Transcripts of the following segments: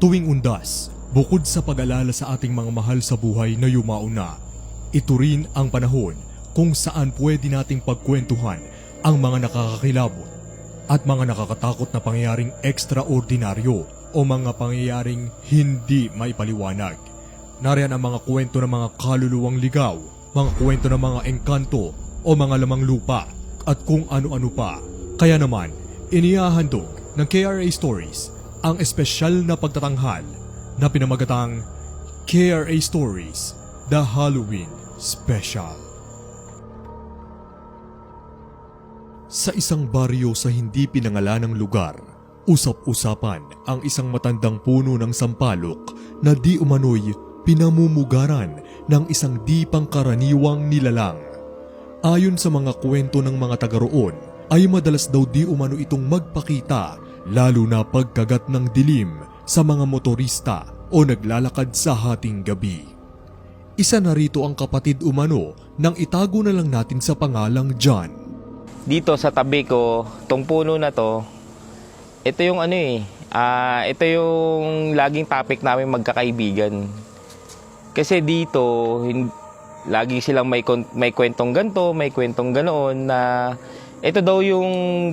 Tuwing undas, bukod sa pag-alala sa ating mga mahal sa buhay na yumauna, ito rin ang panahon kung saan pwede nating pagkwentuhan ang mga nakakakilabot at mga nakakatakot na pangyayaring ekstraordinaryo o mga pangyayaring hindi maipaliwanag. Nariyan ang mga kwento ng mga kaluluwang ligaw, mga kwento ng mga engkanto o mga lamang lupa at kung ano-ano pa. Kaya naman, inihahandog ng KRA Stories ang espesyal na pagtatanghal na pinamagatang KRA Stories The Halloween Special. Sa isang baryo sa hindi pinangalanang lugar, usap-usapan ang isang matandang puno ng sampalok na di umano'y pinamumugaran ng isang di pangkaraniwang nilalang. Ayon sa mga kwento ng mga taga roon, ay madalas daw di umano itong magpakita lalo na pagkagat ng dilim sa mga motorista o naglalakad sa hating gabi. Isa na rito ang kapatid umano nang itago na lang natin sa pangalang John. dito sa tabi ko, tong puno na to, ito yung ano eh, ah, ito yung laging topic namin magkakaibigan. Kasi dito, hin- lagi silang may, may kwentong ganto, may kwentong ganoon na ito daw yung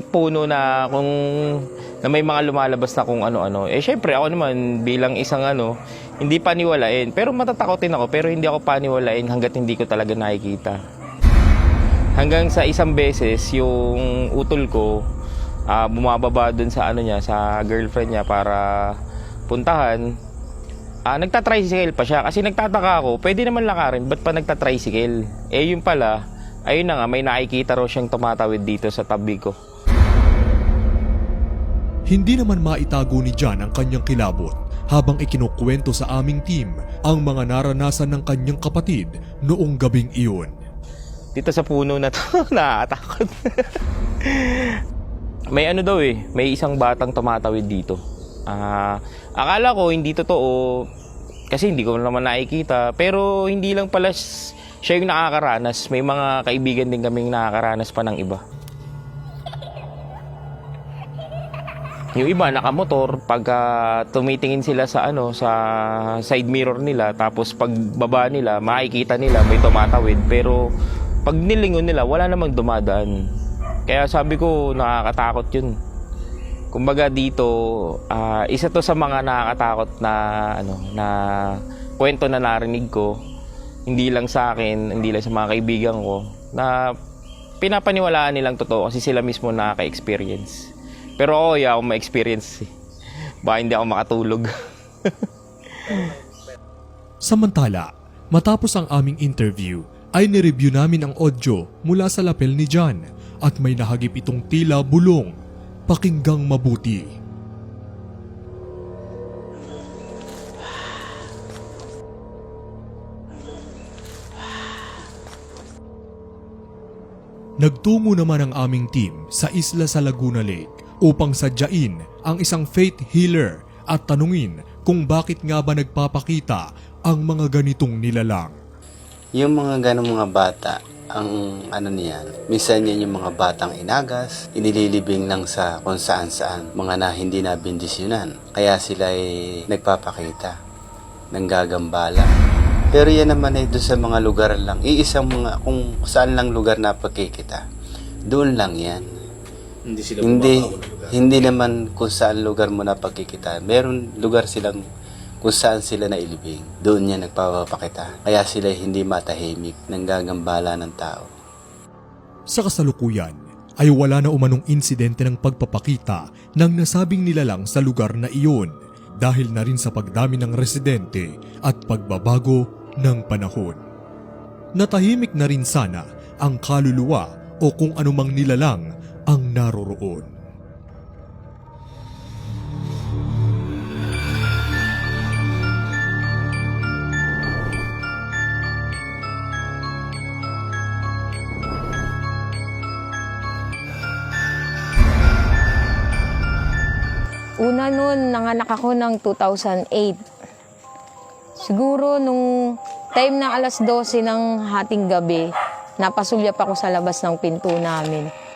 puno na kung na may mga lumalabas na kung ano-ano. Eh syempre ako naman bilang isang ano, hindi paniwalain. Pero matatakotin ako pero hindi ako paniwalain hanggat hindi ko talaga nakikita. Hanggang sa isang beses, yung utol ko, ah, bumababa dun sa ano niya, sa girlfriend niya para puntahan. Ah, nagta-tricycle pa siya kasi nagtataka ako, pwede naman lakarin, ba't pa nagta-tricycle? Eh yun pala, ayun na nga, may nakikita raw siyang tumatawid dito sa tabi ko. Hindi naman maitago ni John ang kanyang kilabot habang ikinukwento sa aming team ang mga naranasan ng kanyang kapatid noong gabing iyon. Dito sa puno na to, nakakatakot. may ano daw eh, may isang batang tumatawid dito. Ah, akala ko hindi totoo kasi hindi ko naman nakikita, pero hindi lang pala siya yung nakakaranas. May mga kaibigan din kaming nakakaranas pa ng iba. Yung iba nakamotor pagka tumitingin sila sa ano sa side mirror nila tapos pag baba nila makikita nila may tumatawid pero pag nilingon nila wala namang dumadaan. Kaya sabi ko nakakatakot 'yun. Kumbaga dito ah, isa to sa mga nakakatakot na ano na kwento na narinig ko hindi lang sa akin, hindi lang sa mga kaibigan ko na pinapaniwalaan nilang totoo kasi sila mismo nakaka-experience. Pero ako, yeah, ako ma-experience. eh. Baka hindi ako makatulog. Samantala, matapos ang aming interview, ay nireview namin ang audio mula sa lapel ni John at may nahagip itong tila bulong. Pakinggang mabuti. Nagtungo naman ang aming team sa isla sa Laguna Lake upang sadyain ang isang faith healer at tanungin kung bakit nga ba nagpapakita ang mga ganitong nilalang. Yung mga ganong mga bata, ang ano niyan, minsan yan yung mga batang inagas, inililibing lang sa kung saan saan, mga na hindi na bindisyonan. Kaya sila ay nagpapakita, nanggagambala. Pero yan naman ay doon sa mga lugar lang, iisang mga, kung saan lang lugar na pagkikita, doon lang yan. Hindi sila Hindi, hindi naman kung saan lugar mo na pagkikita. Meron lugar silang kung saan sila nailibing. Doon niya nagpapakita. Kaya sila hindi matahimik, nanggagambala ng tao. Sa kasalukuyan ay wala na umanong insidente ng pagpapakita ng nasabing nilalang sa lugar na iyon dahil na rin sa pagdami ng residente at pagbabago ng panahon. Natahimik na rin sana ang kaluluwa o kung anumang nilalang ang naroroon. Una noon, nanganak ako ng 2008. Siguro nung time na alas 12 ng hating gabi, napasulyap ako sa labas ng pinto namin.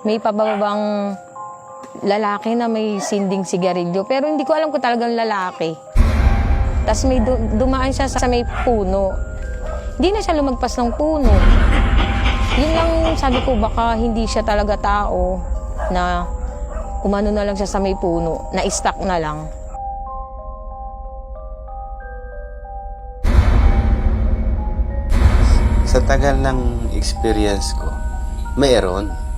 May pababang lalaki na may sinding sigarilyo. Pero hindi ko alam kung talagang lalaki. Tapos may du- dumaan siya sa may puno. Hindi na siya lumagpas ng puno. Yun lang sabi ko, baka hindi siya talaga tao na umano na lang siya sa may puno, na stuck na lang. Sa tagal ng experience ko, mayroon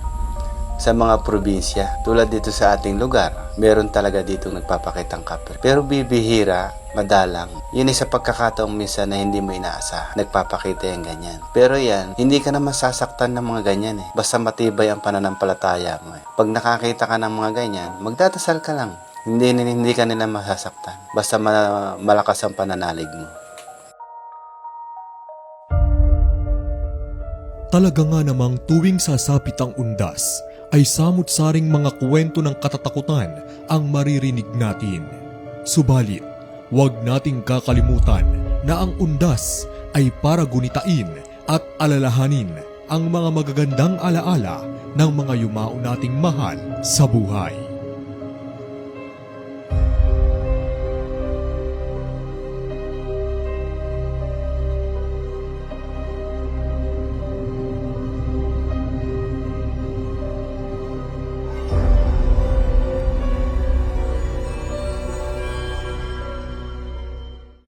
sa mga probinsya. Tulad dito sa ating lugar, meron talaga dito nagpapakitang kapre. Pero bibihira, madalang. Yun ay sa pagkakataong minsan na hindi mo inaasa. Nagpapakita yung ganyan. Pero yan, hindi ka na masasaktan ng mga ganyan eh. Basta matibay ang pananampalataya mo eh. Pag nakakita ka ng mga ganyan, magdadasal ka lang. Hindi, hindi ka nila masasaktan. Basta ma- malakas ang pananalig mo. Talaga nga namang tuwing sasapit ang undas, ay samut-saring mga kwento ng katatakutan ang maririnig natin. Subalit, huwag nating kakalimutan na ang undas ay para gunitain at alalahanin ang mga magagandang alaala ng mga yumao nating mahal sa buhay.